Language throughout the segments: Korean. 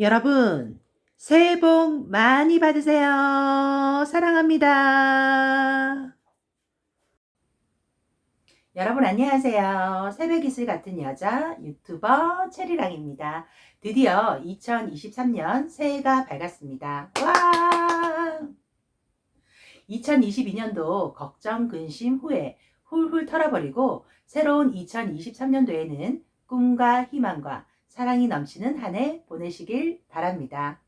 여러분, 새해 복 많이 받으세요. 사랑합니다. 여러분 안녕하세요. 새벽 이슬 같은 여자 유튜버 체리랑입니다. 드디어 2023년 새해가 밝았습니다. 와! 2022년도 걱정, 근심, 후회 훌훌 털어버리고 새로운 2023년도에는 꿈과 희망과 사랑이 넘치는 한 해 보내시길 바랍니다.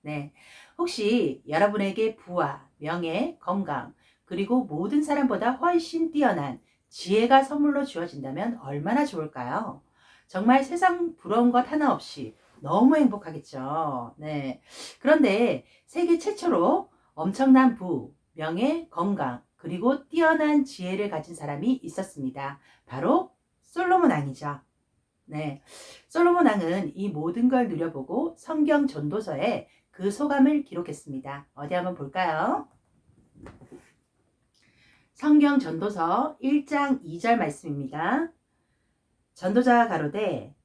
네. 혹시 여러분에게 부와 명예, 건강, 그리고 모든 사람보다 훨씬 뛰어난 지혜가 선물로 주어진다면 얼마나 좋을까요? 정말 세상 부러운 것 하나 없이 너무 행복하겠죠. 네. 그런데 세계 최초로 엄청난 부, 명예, 건강, 그리고 뛰어난 지혜를 가진 사람이 있었습니다. 바로 솔로몬 왕이죠. 네. 솔로몬 왕은 이 모든 걸 누려보고 성경 전도서에 그 소감을 기록했습니다. 어디 한번 볼까요? 성경 전도서 1장 2절 말씀입니다. 전도자가 가로되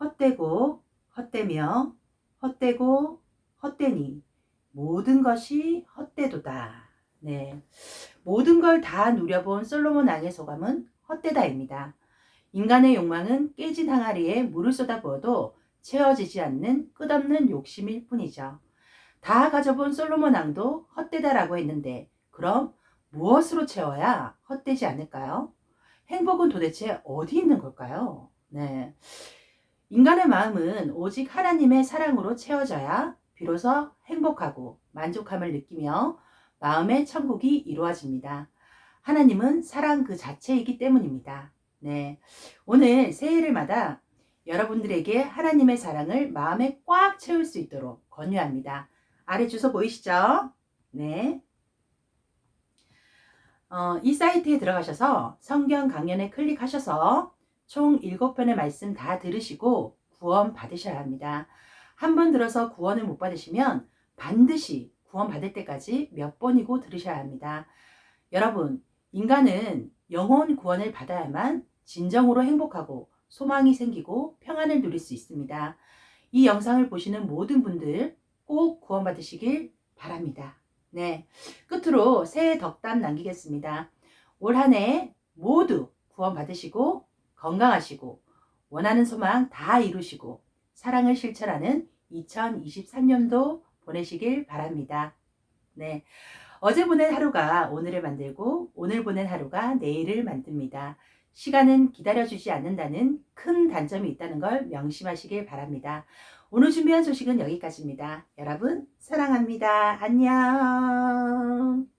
헛되고 헛되며 헛되고 헛되니 모든 것이 헛되도다. 네. 모든 걸 다 누려본 솔로몬 왕의 소감은 헛되다입니다. 인간의 욕망은 깨진 항아리에 물을 쏟아부어도 채워지지 않는 끝없는 욕심일 뿐이죠. 다 가져본 솔로몬 왕도 헛되다라고 했는데 그럼 무엇으로 채워야 헛되지 않을까요? 행복은 도대체 어디 있는 걸까요? 네. 인간의 마음은 오직 하나님의 사랑으로 채워져야 비로소 행복하고 만족함을 느끼며 마음의 천국이 이루어집니다. 하나님은 사랑 그 자체이기 때문입니다. 네. 오늘 새해를 맞아 여러분들에게 하나님의 사랑을 마음에 꽉 채울 수 있도록 권유합니다. 아래 주소 보이시죠? 네. 어, 이 사이트에 들어가셔서 성경 강연에 클릭하셔서 총 7편의 말씀 다 들으시고 구원 받으셔야 합니다. 한 번 들어서 구원을 못 받으시면 반드시 구원 받을 때까지 몇 번이고 들으셔야 합니다. 여러분, 인간은 영혼 구원을 받아야만 진정으로 행복하고 소망이 생기고 평안을 누릴 수 있습니다. 이 영상을 보시는 모든 분들 꼭 구원받으시길 바랍니다. 네. 끝으로 새해 덕담 남기겠습니다. 올 한 해 모두 구원받으시고 건강하시고 원하는 소망 다 이루시고 사랑을 실천하는 2023년도 보내시길 바랍니다. 네. 어제 보낸 하루가 오늘을 만들고 오늘 보낸 하루가 내일을 만듭니다. 시간은 기다려주지 않는다는 큰 단점이 있다는 걸 명심하시길 바랍니다. 오늘 준비한 소식은 여기까지입니다. 여러분, 사랑합니다. 안녕.